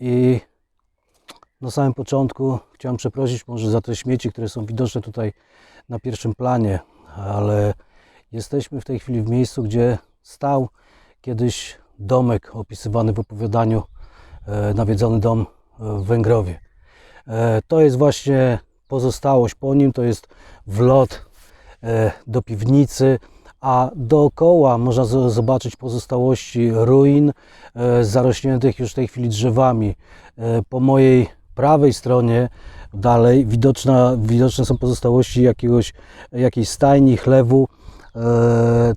I na samym początku chciałem przeprosić może za te śmieci, które są widoczne tutaj na pierwszym planie, ale jesteśmy w tej chwili w miejscu, gdzie stał kiedyś domek opisywany w opowiadaniu e, Nawiedzony dom e, w Węgrowie. E, To jest właśnie pozostałość po nim, to jest wlot do piwnicy, a dookoła można zobaczyć pozostałości ruin e, zarośniętych już w tej chwili drzewami. E, Po mojej prawej stronie dalej widoczne są pozostałości jakiegoś, jakiejś stajni, chlewu. E,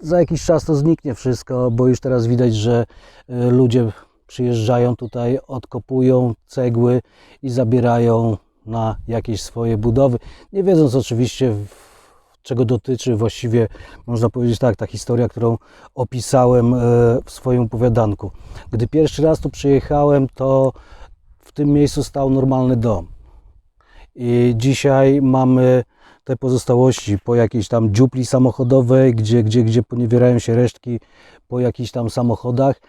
Za jakiś czas to zniknie wszystko, bo już teraz widać, że ludzie przyjeżdżają tutaj, odkopują cegły i zabierają na jakieś swoje budowy. Nie wiedząc oczywiście, czego dotyczy właściwie, można powiedzieć tak, ta historia, którą opisałem e, w swoim opowiadanku. Gdy pierwszy raz tu przyjechałem, to w tym miejscu stał normalny dom. I dzisiaj mamy te pozostałości po jakiejś tam dziupli samochodowej, gdzie, gdzie, gdzie poniewierają się resztki po jakichś tam samochodach,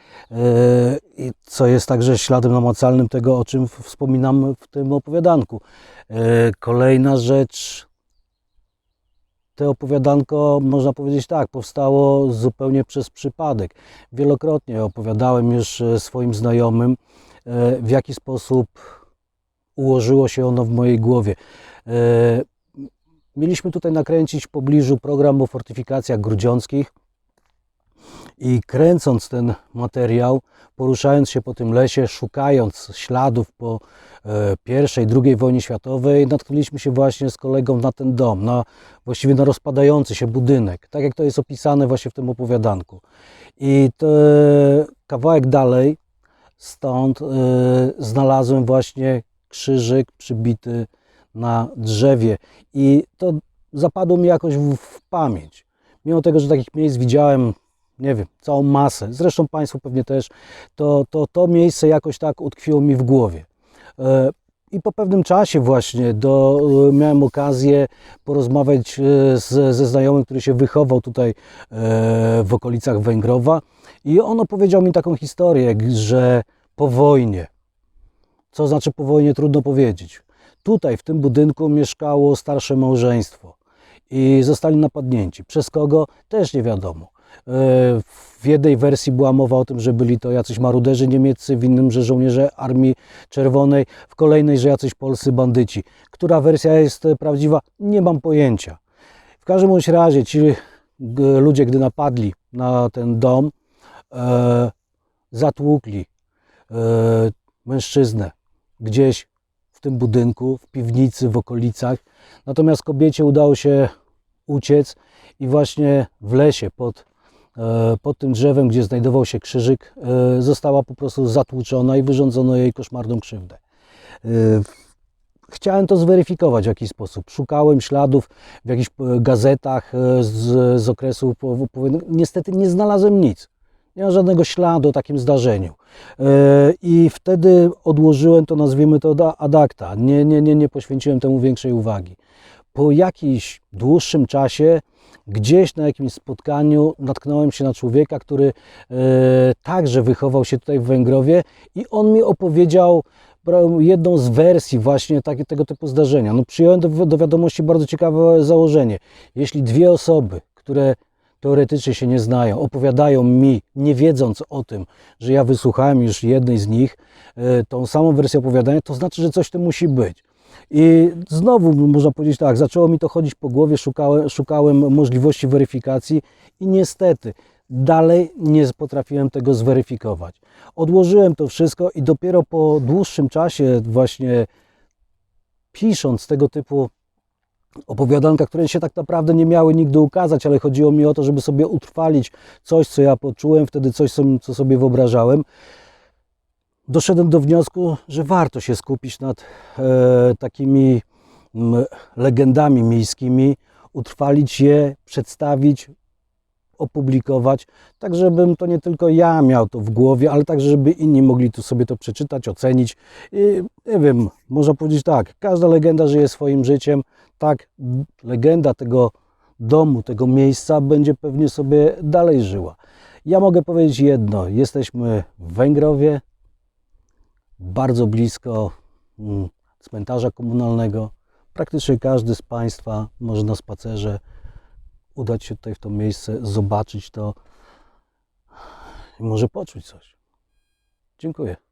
i co jest także śladem namacalnym tego, o czym wspominam w tym opowiadanku. E, Kolejna rzecz, to opowiadanko, można powiedzieć tak, powstało zupełnie przez przypadek. Wielokrotnie opowiadałem już e, swoim znajomym, e, w jaki sposób ułożyło się ono w mojej głowie. E, Mieliśmy tutaj nakręcić w pobliżu program o fortyfikacjach grudziąckich i kręcąc ten materiał, poruszając się po tym lesie, szukając śladów po e, pierwszej, drugiej wojnie światowej, natknęliśmy się właśnie z kolegą na ten dom, na właściwie na rozpadający się budynek, tak jak to jest opisane właśnie w tym opowiadanku. I to, kawałek dalej stąd e, znalazłem właśnie krzyżyk przybity na drzewie i to zapadło mi jakoś w, w pamięć. Mimo tego, że takich miejsc widziałem, nie wiem, całą masę, zresztą Państwo pewnie też, to to, to miejsce jakoś tak utkwiło mi w głowie. E, I po pewnym czasie właśnie do, e, miałem okazję porozmawiać e, z, ze znajomym, który się wychował tutaj w okolicach Węgrowa i on opowiedział mi taką historię, że po wojnie, co znaczy po wojnie trudno powiedzieć, tutaj w tym budynku mieszkało starsze małżeństwo i zostali napadnięci. Przez kogo? Też nie wiadomo. W jednej wersji była mowa o tym, że byli to jacyś maruderzy niemieccy, w innym, że żołnierze Armii Czerwonej, w kolejnej, że jacyś polscy bandyci. Która wersja jest prawdziwa? Nie mam pojęcia. W każdym bądź razie ci ludzie, gdy napadli na ten dom, e, zatłukli e, mężczyznę gdzieś w tym budynku, w piwnicy, w okolicach. Natomiast kobiecie udało się uciec i właśnie w lesie pod, pod tym drzewem, gdzie znajdował się krzyżyk, e, została po prostu zatłuczona i wyrządzono jej koszmarną krzywdę. E, Chciałem to zweryfikować w jakiś sposób. Szukałem śladów w jakichś e, gazetach e, z, z okresu opowiadań. Niestety nie znalazłem nic. Nie ma żadnego śladu o takim zdarzeniu. E, I wtedy odłożyłem to, nazwijmy to ad acta. Nie, nie, nie, nie poświęciłem temu większej uwagi. Po jakimś dłuższym czasie, gdzieś na jakimś spotkaniu, natknąłem się na człowieka, który e, także wychował się tutaj w Węgrowie i on mi opowiedział jedną z wersji właśnie takie, tego typu zdarzenia. No, przyjąłem do, do wiadomości bardzo ciekawe założenie. Jeśli dwie osoby, które teoretycznie się nie znają, opowiadają mi, nie wiedząc o tym, że ja wysłuchałem już jednej z nich, e, tą samą wersję opowiadania, to znaczy, że coś tym musi być. I znowu można powiedzieć tak, zaczęło mi to chodzić po głowie, szukałem, szukałem możliwości weryfikacji i niestety dalej nie potrafiłem tego zweryfikować. Odłożyłem to wszystko i dopiero po dłuższym czasie właśnie pisząc tego typu opowiadanka, które się tak naprawdę nie miały nigdy ukazać, ale chodziło mi o to, żeby sobie utrwalić coś, co ja poczułem, wtedy coś, co, sobie wyobrażałem. Doszedłem do wniosku, że warto się skupić nad e, takimi m, legendami miejskimi, utrwalić je, przedstawić, opublikować, tak żebym to nie tylko ja miał to w głowie, ale także żeby inni mogli tu sobie to przeczytać, ocenić. I nie wiem, można powiedzieć tak, każda legenda żyje swoim życiem, tak legenda tego domu, tego miejsca będzie pewnie sobie dalej żyła. Ja mogę powiedzieć jedno, jesteśmy w Węgrowie, bardzo blisko mm, cmentarza komunalnego. Praktycznie każdy z Państwa może na spacerze udać się tutaj w to miejsce, zobaczyć to i może poczuć coś. Dziękuję.